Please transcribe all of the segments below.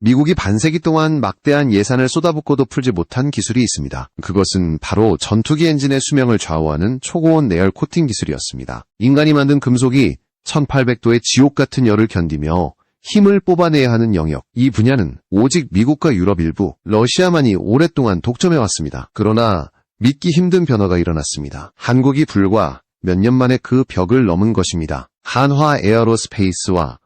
미국이 반세기 동안 막대한 예산을 쏟아붓고도 풀지 못한 기술이 있습니다. 그것은 바로 전투기 엔진의 수명을 좌우하는 초고온 내열 코팅 기술이었습니다. 인간이 만든 금속이 1800도의 지옥 같은 열을 견디며 힘을 뽑아내야 하는 영역. 이 분야는 오직 미국과 유럽 일부, 러시아만이 오랫동안 독점해왔습니다. 그러나 믿기 힘든 변화가 일어났습니다. 한국이 불과 몇 년 만에 그 벽을 넘은 것입니다. 한화 에어로스페이스와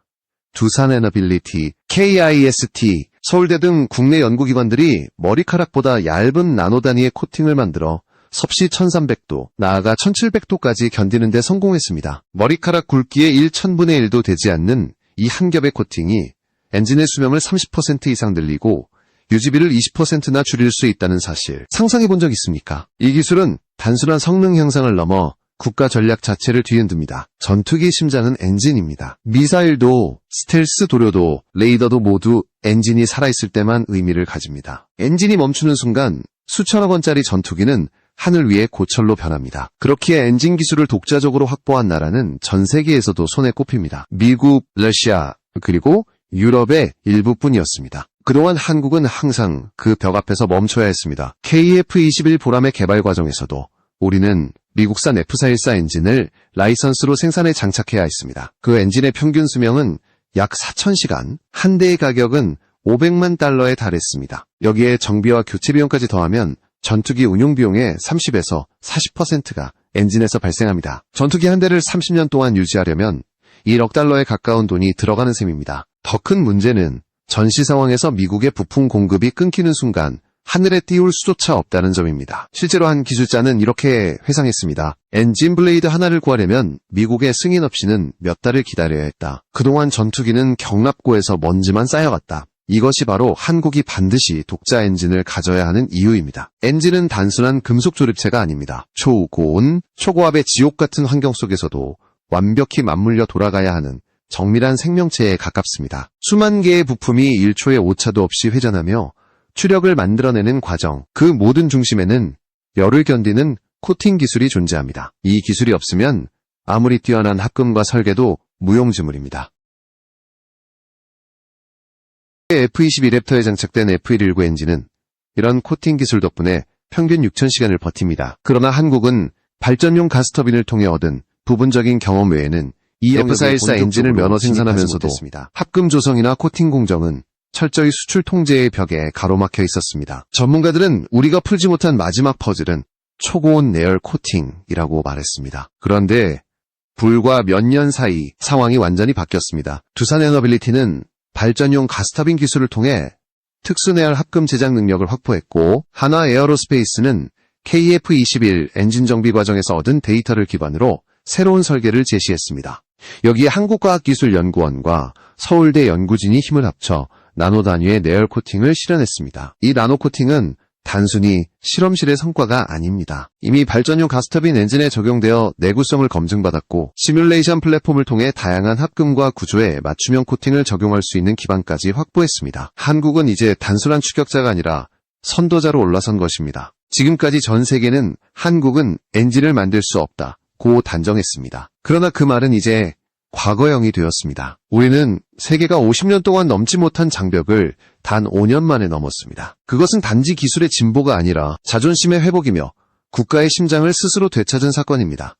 두산 에너빌리티, KIST, 서울대 등 국내 연구기관들이 머리카락보다 얇은 나노 단위의 코팅을 만들어 섭씨 1300도, 나아가 1700도까지 견디는 데 성공했습니다. 머리카락 굵기의 1천분의 1도 되지 않는 이 한 겹의 코팅이 엔진의 수명을 30% 이상 늘리고 유지비를 20%나 줄일 수 있다는 사실 상상해 본 적 있습니까? 이 기술은 단순한 성능 향상을 넘어 국가 전략 자체를 뒤흔듭니다. 전투기 심장은 엔진입니다. 미사일도 스텔스 도료도 레이더도 모두 엔진이 살아있을 때만 의미를 가집니다. 엔진이 멈추는 순간 수천억 원짜리 전투기는 하늘 위에 고철로 변합니다. 그렇기에 엔진 기술을 독자적으로 확보한 나라는 전 세계에서도 손에 꼽힙니다. 미국, 러시아, 그리고 유럽의 일부뿐이었습니다. 그동안 한국은 항상 그 벽 앞에서 멈춰야 했습니다. KF-21 보람의 개발 과정에서도 우리는 미국산 F414 엔진을 라이선스로 생산에 장착해야 했습니다. 그 엔진의 평균 수명은 약 4,000시간, 한 대의 가격은 500만 달러에 달했습니다. 여기에 정비와 교체 비용까지 더하면 전투기 운용 비용의 30에서 40%가 엔진에서 발생합니다. 전투기 한 대를 30년 동안 유지하려면 1억 달러에 가까운 돈이 들어가는 셈입니다. 더 큰 문제는 전시 상황에서 미국의 부품 공급이 끊기는 순간 하늘에 띄울 수조차 없다는 점입니다. 실제로 한 기술자는 이렇게 회상했습니다. 엔진 블레이드 하나를 구하려면 미국의 승인 없이는 몇 달을 기다려야 했다. 그동안 전투기는 경납고에서 먼지만 쌓여갔다. 이것이 바로 한국이 반드시 독자 엔진을 가져야 하는 이유입니다. 엔진은 단순한 금속 조립체가 아닙니다. 초고온, 초고압의 지옥 같은 환경 속에서도 완벽히 맞물려 돌아가야 하는 정밀한 생명체에 가깝습니다. 수만 개의 부품이 1초의 오차도 없이 회전하며 추력을 만들어내는 과정, 그 모든 중심에는 열을 견디는 코팅 기술이 존재합니다. 이 기술이 없으면 아무리 뛰어난 합금과 설계도 무용지물입니다. F-22 랩터에 장착된 F-119 엔진은 이런 코팅 기술 덕분에 평균 6,000시간을 버팁니다. 그러나 한국은 발전용 가스터빈을 통해 얻은 부분적인 경험 외에는 이 F414 엔진을 면허 생산하면서도 합금 조성이나 코팅 공정은 철저히 수출 통제의 벽에 가로막혀 있었습니다. 전문가들은 우리가 풀지 못한 마지막 퍼즐은 초고온 내열 코팅이라고 말했습니다. 그런데 불과 몇 년 사이 상황이 완전히 바뀌었습니다. 두산 에너빌리티는 발전용 가스터빈 기술을 통해 특수내열 합금 제작 능력을 확보했고 한화 에어로스페이스는 KF-21 엔진 정비 과정에서 얻은 데이터를 기반으로 새로운 설계를 제시했습니다. 여기에 한국과학기술연구원과 서울대 연구진이 힘을 합쳐 나노 단위의 내열 코팅을 실현했습니다. 이 나노 코팅은 단순히 실험실의 성과가 아닙니다. 이미 발전용 가스터빈 엔진에 적용되어 내구성을 검증받았고 시뮬레이션 플랫폼을 통해 다양한 합금과 구조에 맞춤형 코팅을 적용할 수 있는 기반까지 확보했습니다. 한국은 이제 단순한 추격자가 아니라 선도자로 올라선 것입니다. 지금까지 전 세계는 한국은 엔진을 만들 수 없다. 고 단정했습니다. 그러나 그 말은 이제 과거형이 되었습니다. 우리는 세계가 50년 동안 넘지 못한 장벽을 단 5년 만에 넘었습니다. 그것은 단지 기술의 진보가 아니라 자존심의 회복이며 국가의 심장을 스스로 되찾은 사건입니다.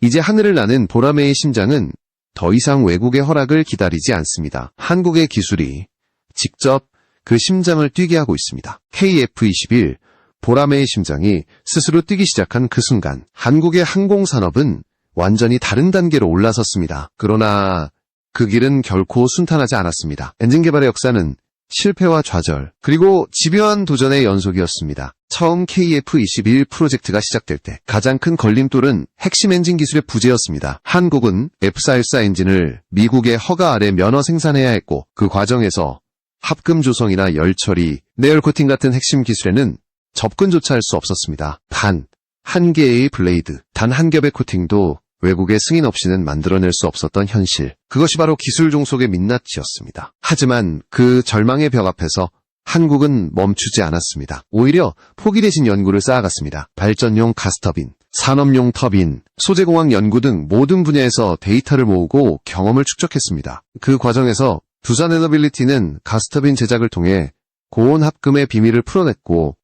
이제 하늘을 나는 보라매의 심장은 더 이상 외국의 허락을 기다리지 않습니다. 한국의 기술이 직접 그 심장을 뛰게 하고 있습니다. KF-21 보라매의 심장이 스스로 뛰기 시작한 그 순간 한국의 항공산업은 완전히 다른 단계로 올라섰습니다. 그러나 그 길은 결코 순탄하지 않았습니다. 엔진 개발의 역사는 실패와 좌절, 그리고 집요한 도전의 연속이었습니다. 처음 KF-21 프로젝트가 시작될 때 가장 큰 걸림돌은 핵심 엔진 기술의 부재였습니다. 한국은 F414 엔진을 미국의 허가 아래 면허 생산해야 했고 그 과정에서 합금 조성이나 열 처리, 내열 코팅 같은 핵심 기술에는 접근조차 할 수 없었습니다. 단 한 개의 블레이드, 단 한 겹의 코팅도 외국의 승인 없이는 만들어낼 수 없었던 현실. 그것이 바로 기술 종속의 민낯이었습니다. 하지만 그 절망의 벽 앞에서 한국은 멈추지 않았습니다. 오히려 포기 대신 연구를 쌓아갔습니다. 발전용 가스터빈, 산업용 터빈, 소재공학 연구 등 모든 분야에서 데이터를 모으고 경험을 축적했습니다. 그 과정에서 두산 에너빌리티는 가스터빈 제작을 통해 고온 합금의 비밀을 풀어냈고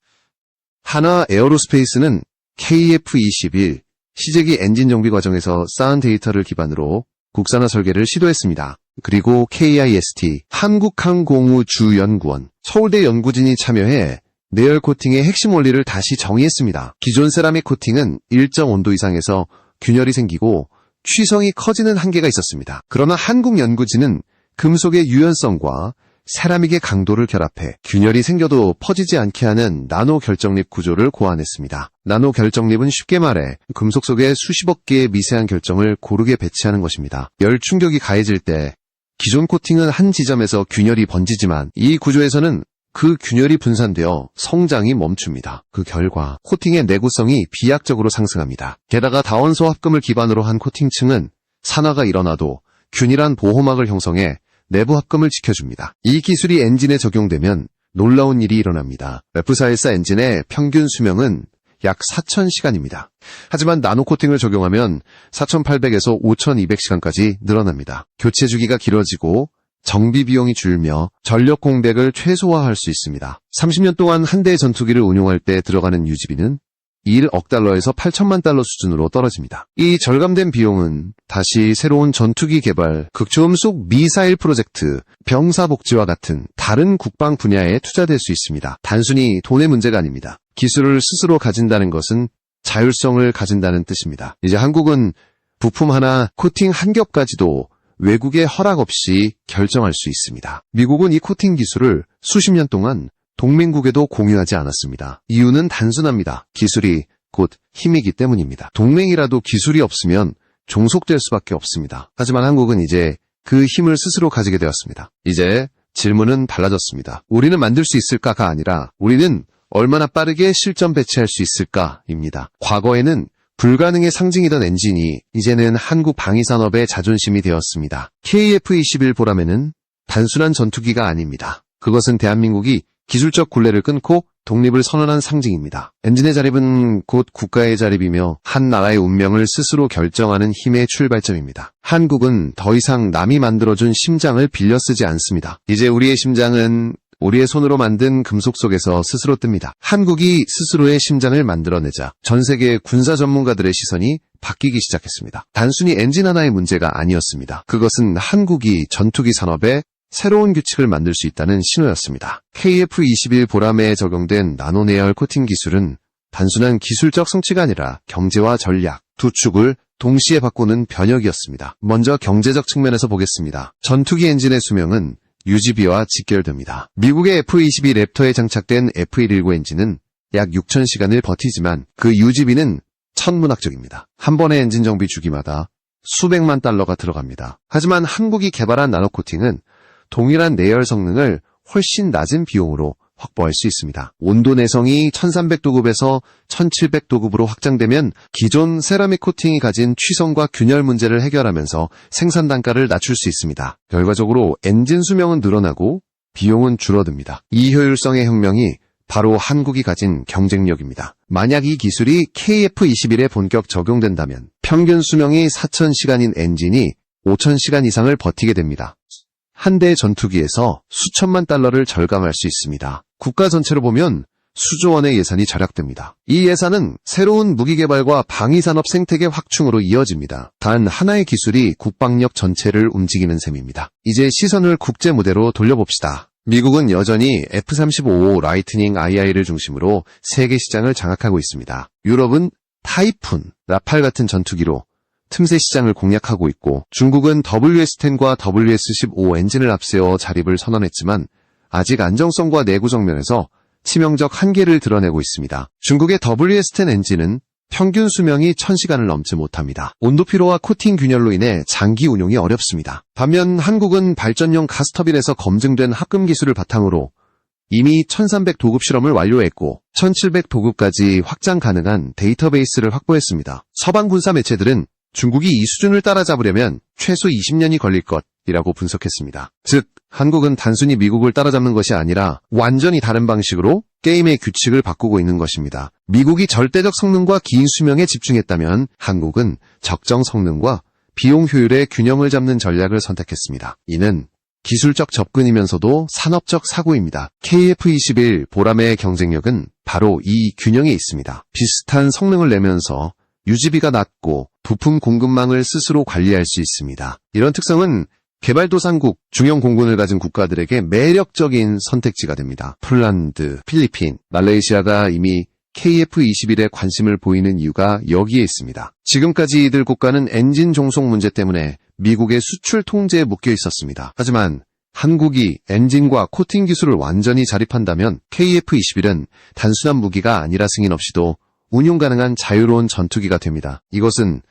하나 에어로스페이스는 KF-21 시제기 엔진 정비 과정에서 쌓은 데이터를 기반으로 국산화 설계를 시도했습니다. 그리고 KIST 한국항공우주연구원 서울대 연구진이 참여해 내열 코팅의 핵심 원리를 다시 정의했습니다. 기존 세라믹 코팅은 일정 온도 이상에서 균열이 생기고 취성이 커지는 한계가 있었습니다. 그러나 한국 연구진은 금속의 유연성과 세라믹의 강도를 결합해 균열이 생겨도 퍼지지 않게 하는 나노 결정립 구조를 고안했습니다. 나노 결정립은 쉽게 말해 금속 속에 수십억 개의 미세한 결정을 고르게 배치하는 것입니다. 열 충격이 가해질 때 기존 코팅은 한 지점에서 균열이 번지지만 이 구조에서는 그 균열이 분산되어 성장이 멈춥니다. 그 결과 코팅의 내구성이 비약적으로 상승합니다. 게다가 다원소 합금을 기반으로 한 코팅층은 산화가 일어나도 균일한 보호막을 형성해 내부 합금을 지켜줍니다. 이 기술이 엔진에 적용되면 놀라운 일이 일어납니다. F414 엔진의 평균 수명은 약 4,000시간입니다. 하지만 나노 코팅을 적용하면 4,800에서 5,200시간까지 늘어납니다. 교체 주기가 길어지고 정비 비용이 줄며 전력 공백을 최소화할 수 있습니다. 30년 동안 한 대의 전투기를 운용할 때 들어가는 유지비는 1억 달러에서 8천만 달러 수준으로 떨어집니다. 이 절감된 비용은 다시 새로운 전투기 개발, 극초음속 미사일 프로젝트, 병사 복지와 같은 다른 국방 분야에 투자될 수 있습니다. 단순히 돈의 문제가 아닙니다. 기술을 스스로 가진다는 것은 자율성을 가진다는 뜻입니다. 이제 한국은 부품 하나, 코팅 한 겹까지도 외국의 허락 없이 결정할 수 있습니다. 미국은 이 코팅 기술을 수십 년 동안 동맹국에도 공유하지 않았습니다. 이유는 단순합니다. 기술이 곧 힘이기 때문입니다. 동맹이라도 기술이 없으면 종속될 수밖에 없습니다. 하지만 한국은 이제 그 힘을 스스로 가지게 되었습니다. 이제 질문은 달라졌습니다. 우리는 만들 수 있을까가 아니라 우리는 얼마나 빠르게 실전 배치할 수 있을까입니다. 과거에는 불가능의 상징이던 엔진이 이제는 한국 방위산업의 자존심이 되었습니다. KF-21 보람에는 단순한 전투기가 아닙니다. 그것은 대한민국이 기술적 굴레를 끊고 독립을 선언한 상징입니다. 엔진의 자립은 곧 국가의 자립이며 한 나라의 운명을 스스로 결정하는 힘의 출발점입니다. 한국은 더 이상 남이 만들어준 심장을 빌려 쓰지 않습니다. 이제 우리의 심장은 우리의 손으로 만든 금속 속에서 스스로 뜹니다. 한국이 스스로의 심장을 만들어내자 전 세계 군사 전문가들의 시선이 바뀌기 시작했습니다. 단순히 엔진 하나의 문제가 아니었습니다. 그것은 한국이 전투기 산업에 새로운 규칙을 만들 수 있다는 신호였습니다. KF-21 보람에 적용된 나노내열 코팅 기술은 단순한 기술적 성취가 아니라 경제와 전략 두 축을 동시에 바꾸는 변혁이었습니다. 먼저 경제적 측면에서 보겠습니다. 전투기 엔진의 수명은 유지비와 직결됩니다. 미국의 F-22 랩터에 장착된 F-119 엔진은 약 6,000시간을 버티지만 그 유지비는 천문학적입니다. 한 번의 엔진 정비 주기마다 수백만 달러가 들어갑니다. 하지만 한국이 개발한 나노코팅은 동일한 내열 성능을 훨씬 낮은 비용으로 확보할 수 있습니다. 온도 내성이 1300도급에서 1700도급으로 확장되면 기존 세라믹 코팅이 가진 취성과 균열 문제를 해결하면서 생산 단가를 낮출 수 있습니다. 결과적으로 엔진 수명은 늘어나고 비용은 줄어듭니다. 이 효율성의 혁명이 바로 한국이 가진 경쟁력입니다. 만약 이 기술이 KF-21에 본격 적용된다면 평균 수명이 4,000시간인 엔진이 5,000시간 이상을 버티게 됩니다. 한 대의 전투기에서 수천만 달러를 절감할 수 있습니다. 국가 전체로 보면 수조 원의 예산이 절약됩니다. 이 예산은 새로운 무기 개발과 방위산업 생태계 확충으로 이어집니다. 단 하나의 기술이 국방력 전체를 움직이는 셈입니다. 이제 시선을 국제 무대로 돌려봅시다. 미국은 여전히 F-35 라이트닝 II를 중심으로 세계 시장을 장악하고 있습니다. 유럽은 타이푼, 라팔 같은 전투기로 틈새 시장을 공략하고 있고 중국은 WS-10과 WS-15 엔진을 앞세워 자립을 선언했지만 아직 안정성과 내구적 면에서 치명적 한계를 드러내고 있습니다. 중국의 WS-10 엔진은 평균 수명이 1000시간을 넘지 못합니다. 온도 피로와 코팅 균열로 인해 장기 운용이 어렵습니다. 반면 한국은 발전용 가스터빈에서 검증된 합금 기술을 바탕으로 이미 1300 도급 실험을 완료했고 1700 도급까지 확장 가능한 데이터베이스를 확보했습니다. 서방 군사 매체들은 중국이 이 수준을 따라잡으려면 최소 20년이 걸릴 것이라고 분석했습니다. 즉, 한국은 단순히 미국을 따라잡는 것이 아니라 완전히 다른 방식으로 게임의 규칙을 바꾸고 있는 것입니다. 미국이 절대적 성능과 긴 수명에 집중했다면 한국은 적정 성능과 비용 효율의 균형을 잡는 전략을 선택했습니다. 이는 기술적 접근이면서도 산업적 사고입니다. KF-21 보람의 경쟁력은 바로 이 균형에 있습니다. 비슷한 성능을 내면서 유지비가 낮고 부품 공급망을 스스로 관리할 수 있습니다. 이런 특성은 개발도상국, 중형 공군을 가진 국가들에게 매력적인 선택지가 됩니다. 폴란드, 필리핀, 말레이시아가 이미 KF-21에 관심을 보이는 이유가 여기에 있습니다. 지금까지 이들 국가는 엔진 종속 문제 때문에 미국의 수출 통제에 묶여 있었습니다. 하지만 한국이 엔진과 코팅 기술을 완전히 자립한다면 KF-21은 단순한 무기가 아니라 승인 없이도 운용 가능한 자유로운 전투기가 됩니다. 이것은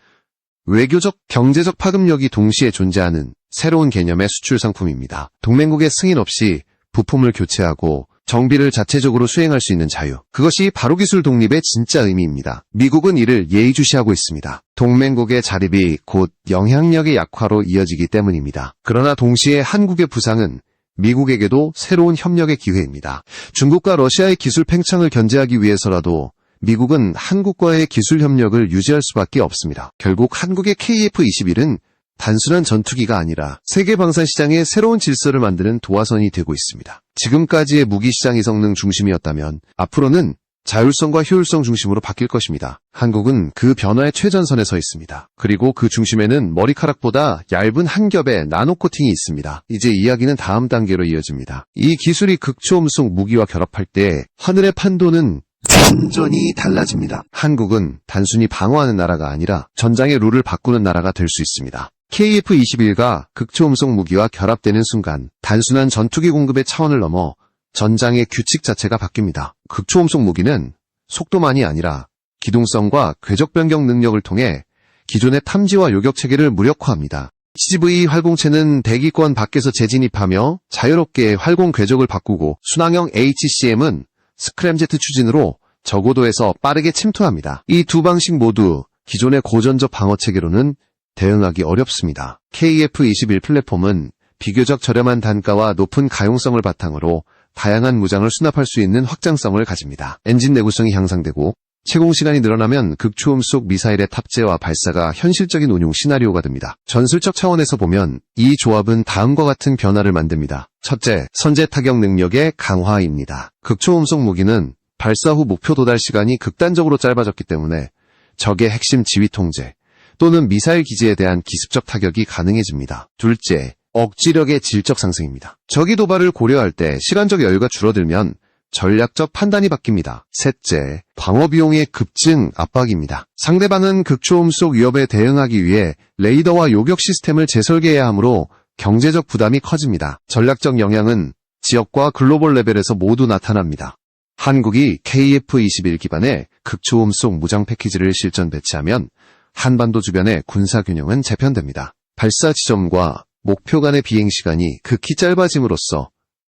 외교적, 경제적 파급력이 동시에 존재하는 새로운 개념의 수출 상품입니다. 동맹국의 승인 없이 부품을 교체하고 정비를 자체적으로 수행할 수 있는 자유. 그것이 바로 기술 독립의 진짜 의미입니다. 미국은 이를 예의주시하고 있습니다. 동맹국의 자립이 곧 영향력의 약화로 이어지기 때문입니다. 그러나 동시에 한국의 부상은 미국에게도 새로운 협력의 기회입니다. 중국과 러시아의 기술 팽창을 견제하기 위해서라도 미국은 한국과의 기술 협력을 유지할 수밖에 없습니다. 결국 한국의 KF-21은 단순한 전투기가 아니라 세계 방산 시장의 새로운 질서를 만드는 도화선이 되고 있습니다. 지금까지의 무기 시장이 성능 중심이었다면 앞으로는 자율성과 효율성 중심으로 바뀔 것입니다. 한국은 그 변화의 최전선에 서 있습니다. 그리고 그 중심에는 머리카락보다 얇은 한 겹의 나노 코팅이 있습니다. 이제 이야기는 다음 단계로 이어집니다. 이 기술이 극초음속 무기와 결합할 때 하늘의 판도는 완전히 달라집니다. 한국은 단순히 방어하는 나라가 아니라 전장의 룰을 바꾸는 나라가 될 수 있습니다. KF-21가 극초음속 무기와 결합되는 순간 단순한 전투기 공급의 차원을 넘어 전장의 규칙 자체가 바뀝니다. 극초음속 무기는 속도만이 아니라 기동성과 궤적 변경 능력을 통해 기존의 탐지와 요격 체계를 무력화합니다. CGV 활공체는 대기권 밖에서 재진입하며 자유롭게 활공 궤적을 바꾸고 순항형 HCM은 스크램제트 추진으로 저고도에서 빠르게 침투합니다. 이 두 방식 모두 기존의 고전적 방어 체계로는 대응하기 어렵습니다. KF-21 플랫폼은 비교적 저렴한 단가와 높은 가용성을 바탕으로 다양한 무장을 수납할 수 있는 확장성을 가집니다. 엔진 내구성이 향상되고 채공 시간이 늘어나면 극초음 속 미사일의 탑재와 발사가 현실적인 운용 시나리오가 됩니다. 전술적 차원에서 보면 이 조합은 다음과 같은 변화를 만듭니다. 첫째, 선제 타격 능력의 강화입니다. 극초음 속 무기는 발사 후 목표 도달 시간이 극단적으로 짧아졌기 때문에 적의 핵심 지휘 통제 또는 미사일 기지에 대한 기습적 타격이 가능해집니다. 둘째, 억지력의 질적 상승입니다. 적이 도발을 고려할 때 시간적 여유가 줄어들면 전략적 판단이 바뀝니다. 셋째, 방어 비용의 급증 압박입니다. 상대방은 극초음속 위협에 대응하기 위해 레이더와 요격 시스템을 재설계해야 하므로 경제적 부담이 커집니다. 전략적 영향은 지역과 글로벌 레벨에서 모두 나타납니다. 한국이 KF-21 기반의 극초음속 무장 패키지를 실전 배치하면 한반도 주변의 군사 균형은 재편됩니다. 발사 지점과 목표 간의 비행 시간이 극히 짧아짐으로써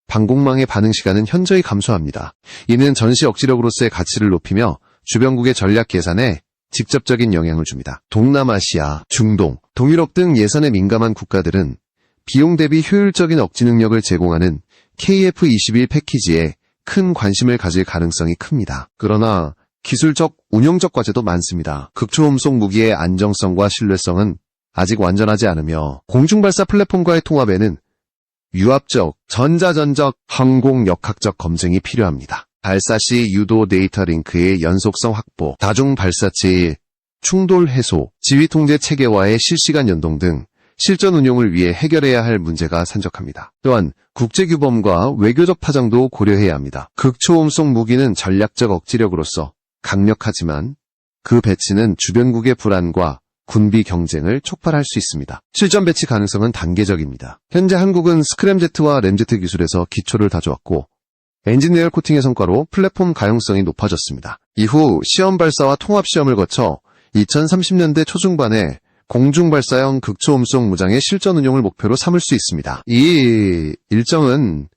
방공망의 반응 시간은 현저히 감소합니다. 이는 전시 억지력으로서의 가치를 높이며 주변국의 전략 계산에 직접적인 영향을 줍니다. 동남아시아, 중동, 동유럽 등 예산에 민감한 국가들은 비용 대비 효율적인 억지 능력을 제공하는 KF-21 패키지에 큰 관심을 가질 가능성이 큽니다. 그러나 기술적, 운용적 과제도 많습니다. 극초음속 무기의 안정성과 신뢰성은 아직 완전하지 않으며 공중발사 플랫폼과의 통합에는 유압적, 전자전적, 항공역학적 검증이 필요합니다. 발사 시 유도 데이터 링크의 연속성 확보, 다중 발사체의 충돌 해소, 지휘 통제 체계와의 실시간 연동 등 실전 운용을 위해 해결해야 할 문제가 산적합니다. 또한 국제 규범과 외교적 파장도 고려해야 합니다. 극초음속 무기는 전략적 억지력으로서 강력하지만 그 배치는 주변국의 불안과 군비 경쟁을 촉발할 수 있습니다. 실전 배치 가능성은 단계적입니다. 현재 한국은 스크램제트와 램제트 기술에서 기초를 다져왔고 내열 코팅의 성과로 플랫폼 가용성이 높아졌습니다. 이후 시험 발사와 통합 시험을 거쳐 2030년대 초중반에 공중 발사형 극초음속 무장의 실전 운용을 목표로 삼을 수 있습니다. 이 일정은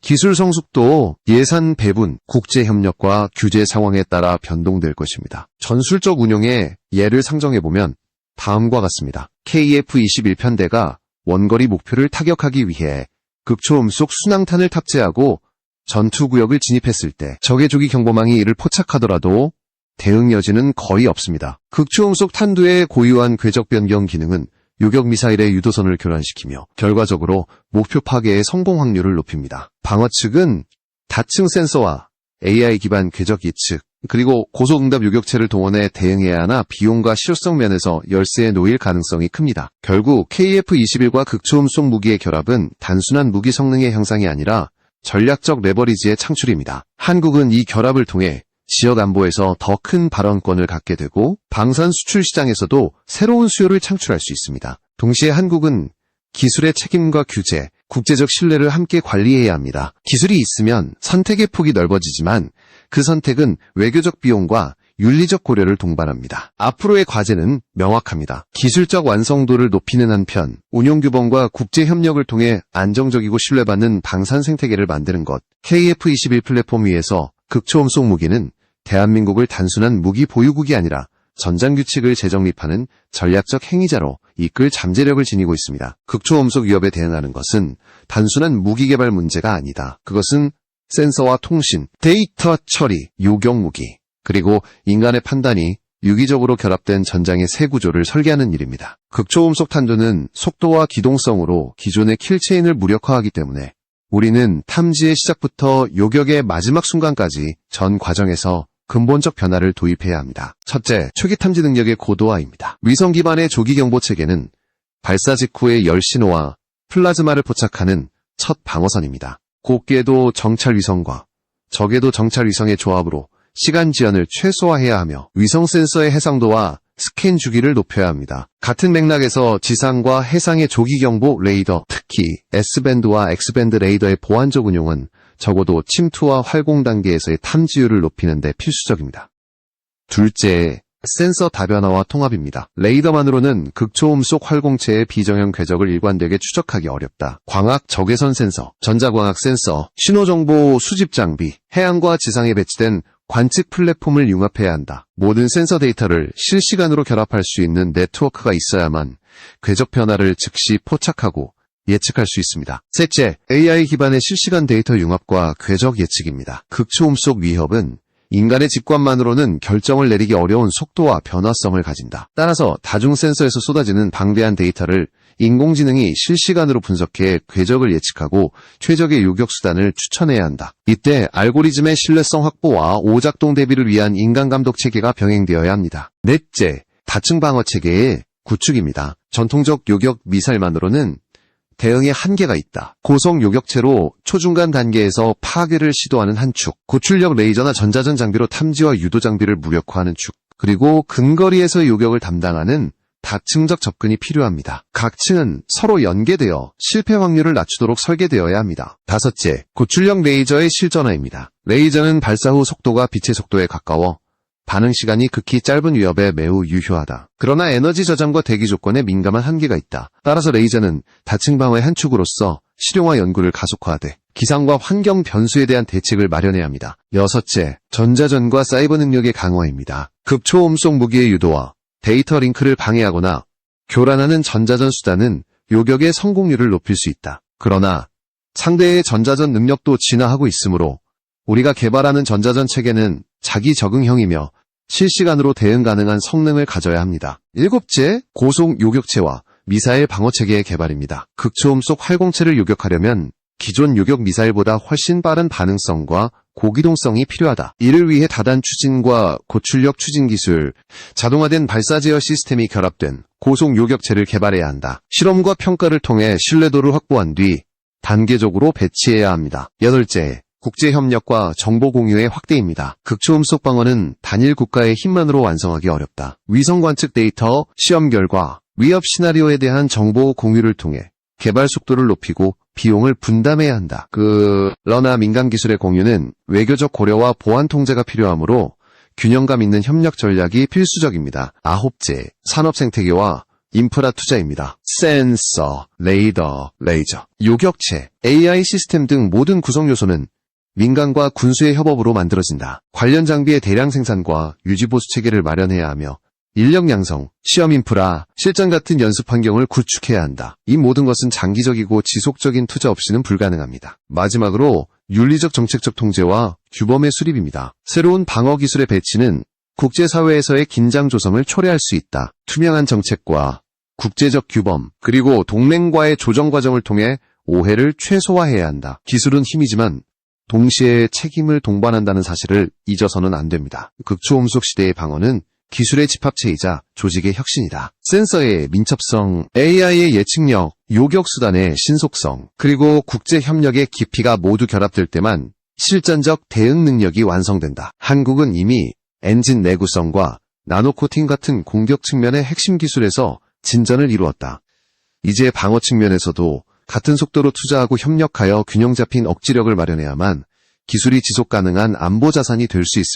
기술 성숙도 예산 배분, 국제 협력과 규제 상황에 따라 변동될 것입니다. 전술적 운용의 예를 상정해보면 다음과 같습니다. KF-21편대가 원거리 목표를 타격하기 위해 극초음 속 순항탄을 탑재하고 전투구역을 진입했을 때 적의 조기 경보망이 이를 포착하더라도 대응 여지는 거의 없습니다. 극초음 속 탄두의 고유한 궤적 변경 기능은 요격 미사일의 유도선을 교란시키며 결과적으로 목표 파괴의 성공 확률을 높입니다. 방어 측은 다층 센서와 AI 기반 궤적 예측, 그리고 고소응답 요격체를 동원해 대응해야 하나 비용과 실효성 면에서 열세에 놓일 가능성이 큽니다. 결국 KF-21과 극초음속 무기의 결합은 단순한 무기 성능의 향상이 아니라 전략적 레버리지의 창출입니다. 한국은 이 결합을 통해 지역 안보에서 더 큰 발언권을 갖게 되고 방산 수출 시장에서도 새로운 수요를 창출할 수 있습니다. 동시에 한국은 기술의 책임과 규제, 국제적 신뢰를 함께 관리해야 합니다. 기술이 있으면 선택의 폭이 넓어지지만 그 선택은 외교적 비용과 윤리적 고려를 동반합니다. 앞으로의 과제는 명확합니다. 기술적 완성도를 높이는 한편 운용규범과 국제협력을 통해 안정적이고 신뢰받는 방산 생태계를 만드는 것. KF-21 플랫폼 위에서 극초음속 무기는 대한민국을 단순한 무기 보유국이 아니라 전장규칙을 재정립하는 전략적 행위자로 이끌 잠재력을 지니고 있습니다. 극초음속 위협에 대응하는 것은 단순한 무기 개발 문제가 아니다. 그것은 센서와 통신, 데이터 처리, 요격 무기, 그리고 인간의 판단이 유기적으로 결합된 전장의 새 구조를 설계하는 일입니다. 극초음속 탄두는 속도와 기동성으로 기존의 킬체인을 무력화하기 때문에 우리는 탐지의 시작부터 요격의 마지막 순간까지 전 과정에서 근본적 변화를 도입해야 합니다. 첫째, 초기 탐지 능력의 고도화입니다. 위성 기반의 조기 경보 체계는 발사 직후의 열신호와 플라즈마를 포착하는 첫 방어선입니다. 곱게도 정찰 위성과 적에도 정찰 위성의 조합으로 시간 지연을 최소화해야 하며 위성 센서의 해상도와 스캔 주기를 높여야 합니다. 같은 맥락에서 지상과 해상의 조기 경보 레이더, 특히 S밴드와 X밴드 레이더의 보완적 운용은 적어도 침투와 활공 단계에서의 탐지율을 높이는 데 필수적입니다. 둘째, 센서 다변화와 통합입니다. 레이더만으로는 극초음 속 활공체의 비정형 궤적을 일관되게 추적하기 어렵다. 광학 적외선 센서, 전자광학 센서, 신호정보 수집 장비, 해안과 지상에 배치된 관측 플랫폼을 융합해야 한다. 모든 센서 데이터를 실시간으로 결합할 수 있는 네트워크가 있어야만 궤적 변화를 즉시 포착하고 예측할 수 있습니다. 셋째, AI 기반의 실시간 데이터 융합과 궤적 예측입니다. 극초음 속 위협은 인간의 직관만으로는 결정을 내리기 어려운 속도와 변화성을 가진다. 따라서 다중 센서에서 쏟아지는 방대한 데이터를 인공지능이 실시간으로 분석해 궤적을 예측하고 최적의 요격 수단을 추천해야 한다. 이때 알고리즘의 신뢰성 확보와 오작동 대비를 위한 인간 감독 체계가 병행되어야 합니다. 넷째, 다층 방어 체계의 구축입니다. 전통적 요격 미사일만으로는 대응에 한계가 있다. 고성 요격체로 초중간 단계에서 파괴를 시도하는 한 축, 고출력 레이저나 전자전 장비로 탐지와 유도 장비를 무력화하는 축, 그리고 근거리에서 요격을 담당하는 다층적 접근이 필요합니다. 각 층은 서로 연계되어 실패 확률을 낮추도록 설계되어야 합니다. 다섯째, 고출력 레이저의 실전화입니다. 레이저는 발사 후 속도가 빛의 속도에 가까워 반응 시간이 극히 짧은 위협에 매우 유효하다. 그러나 에너지 저장과 대기 조건에 민감한 한계가 있다. 따라서 레이저는 다층 방어의 한 축으로서 실용화 연구를 가속화하되 기상과 환경 변수에 대한 대책을 마련해야 합니다. 여섯째, 전자전과 사이버 능력의 강화입니다. 급초음 속 무기의 유도와 데이터 링크를 방해하거나 교란하는 전자전 수단은 요격의 성공률을 높일 수 있다. 그러나 상대의 전자전 능력도 진화하고 있으므로 우리가 개발하는 전자전 체계는 자기 적응형이며 실시간으로 대응 가능한 성능을 가져야 합니다. 일곱째, 고속 요격체와 미사일 방어 체계의 개발입니다. 극초음 속 활공체를 요격하려면 기존 요격 미사일보다 훨씬 빠른 반응성과 고기동성이 필요하다. 이를 위해 다단 추진과 고출력 추진 기술, 자동화된 발사 제어 시스템이 결합된 고속 요격체를 개발해야 한다. 실험과 평가를 통해 신뢰도를 확보한 뒤 단계적으로 배치해야 합니다. 여덟째, 국제협력과 정보 공유의 확대입니다. 극초음속 방어는 단일 국가의 힘만으로 완성하기 어렵다. 위성 관측 데이터, 시험 결과, 위협 시나리오에 대한 정보 공유를 통해 개발 속도를 높이고 비용을 분담해야 한다. 그, 러나 민간 기술의 공유는 외교적 고려와 보안 통제가 필요하므로 균형감 있는 협력 전략이 필수적입니다. 아홉째, 산업 생태계와 인프라 투자입니다. 센서, 레이더, 레이저, 요격체, AI 시스템 등 모든 구성 요소는 민간과 군수의 협업으로 만들어진다. 관련 장비의 대량 생산과 유지보수 체계를 마련해야 하며 인력 양성, 시험 인프라, 실전 같은 연습 환경을 구축해야 한다. 이 모든 것은 장기적이고 지속적인 투자 없이는 불가능합니다. 마지막으로 윤리적 정책적 통제와 규범의 수립입니다. 새로운 방어 기술의 배치는 국제사회에서의 긴장 조성을 초래할 수 있다. 투명한 정책과 국제적 규범, 그리고 동맹과의 조정 과정을 통해 오해를 최소화해야 한다. 기술은 힘이지만 동시에 책임을 동반한다는 사실을 잊어서는 안 됩니다. 극초음속 시대의 방어는 기술의 집합체이자 조직의 혁신이다. 센서의 민첩성, AI의 예측력, 요격수단의 신속성, 그리고 국제협력의 깊이가 모두 결합될 때만 실전적 대응 능력이 완성된다. 한국은 이미 엔진 내구성과 나노코팅 같은 공격 측면의 핵심 기술에서 진전을 이루었다. 이제 방어 측면에서도 같은 속도로 투자하고 협력하여 균형 잡힌 억지력을 마련해야만 기술이 지속 가능한 안보 자산이 될 수 있습니다.